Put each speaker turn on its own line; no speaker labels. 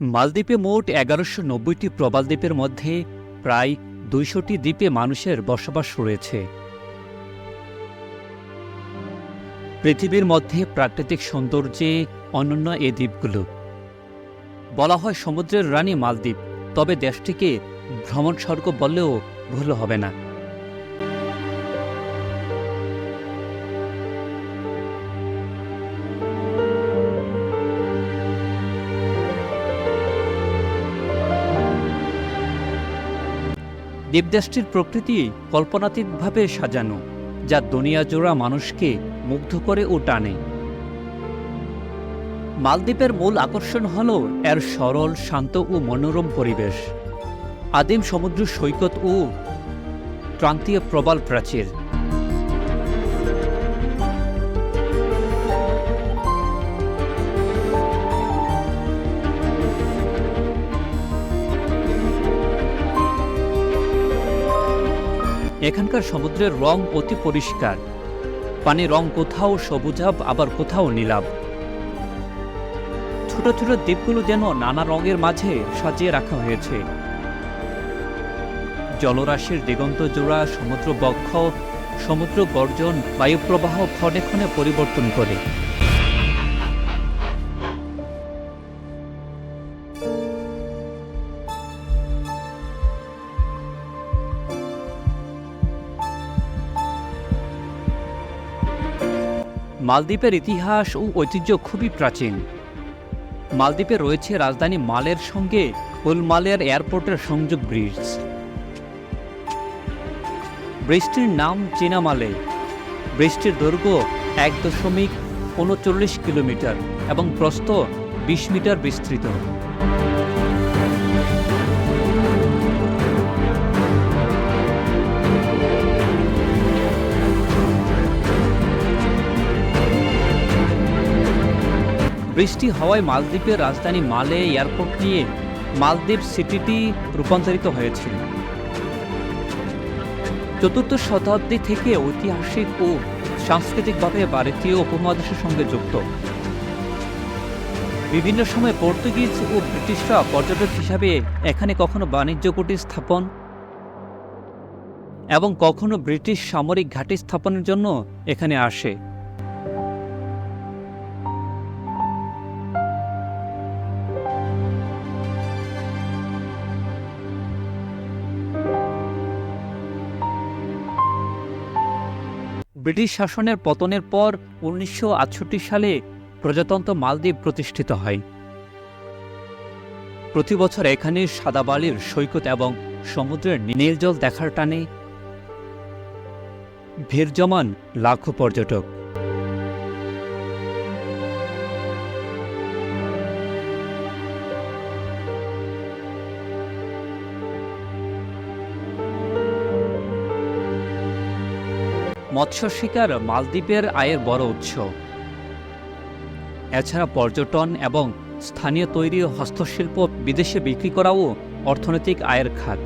মালদ্বীপে মোট এগারোশো নব্বইটি প্রবাল দ্বীপের মধ্যে প্রায় দুইশোটি দ্বীপে মানুষের বসবাস রয়েছে। পৃথিবীর মধ্যে প্রাকৃতিক সৌন্দর্যে অনন্য এই দ্বীপগুলো। বলা হয় সমুদ্রের রানী মালদ্বীপ, তবে দেশটিকে ভ্রমণ স্বর্গ বললেও ভুল হবে না। দ্বীপদেশটির প্রকৃতি কল্পনাতীতভাবে সাজানো, যা দুনিয়া জোড়া মানুষকে মুগ্ধ করে ও টানে। মালদ্বীপের মূল আকর্ষণ হল এর সরল, শান্ত ও মনোরম পরিবেশ। আদিম সমুদ্র সৈকত ও ক্রান্তীয় প্রবাল প্রাচীর। এখানকার সমুদ্রের রং অতি পরিষ্কার। পানির রং কোথাও সবুজাব আবার কোথাও নীলাভ ছোট ছোট দ্বীপগুলো যেন নানা রঙের মাঝে সাজিয়ে রাখা হয়েছে। জলরাশির দিগন্ত জোড়া সমুদ্র বক্ষ, সমুদ্র গর্জন, বায়ুপ্রবাহ ক্ষণে ক্ষণে পরিবর্তন করে। মালদ্বীপের ইতিহাস ও ঐতিহ্য খুবই প্রাচীন। মালদ্বীপে রয়েছে রাজধানী মালের সঙ্গে উলমালের এয়ারপোর্টের সংযোগ ব্রিজ। ব্রিজটির নাম চীনামালে। ব্রিজটির দৈর্ঘ্য এক দশমিক উনচল্লিশ কিলোমিটার এবং প্রস্থ বিশ মিটার বিস্তৃত। বৃষ্টি হওয়ায় মালদ্বীপের রাজধানী মালে এয়ারপোর্ট নিয়ে মালদ্বীপ সিটিটি রূপান্তরিত হয়েছিল। চতুর্থ শতাব্দী থেকে ঐতিহাসিক ও সাংস্কৃতিকভাবে ভারতীয় উপমহাদেশের সঙ্গে যুক্ত। বিভিন্ন সময় পর্তুগিজ ও ব্রিটিশরা পর্যটক হিসাবে এখানে কখনো বাণিজ্য কুটির স্থাপন এবং কখনো ব্রিটিশ সামরিক ঘাঁটি স্থাপনের জন্য এখানে আসে। ব্রিটিশ শাসনের পতনের পর উনিশশো আটষট্টি সালে প্রজাতন্ত্র মালদ্বীপ প্রতিষ্ঠিত হয়। প্রতি বছর এখানে সাদা বালির সৈকত এবং সমুদ্রের নীল জল দেখার টানে ভিড় জমান লাখো পর্যটক। মৎস্য শিকার মালদ্বীপের আয়ের বড় উৎস। এছাড়া পর্যটন এবং স্থানীয় তৈরি হস্তশিল্প বিদেশে বিক্রি করাও অর্থনৈতিক আয়ের খাত।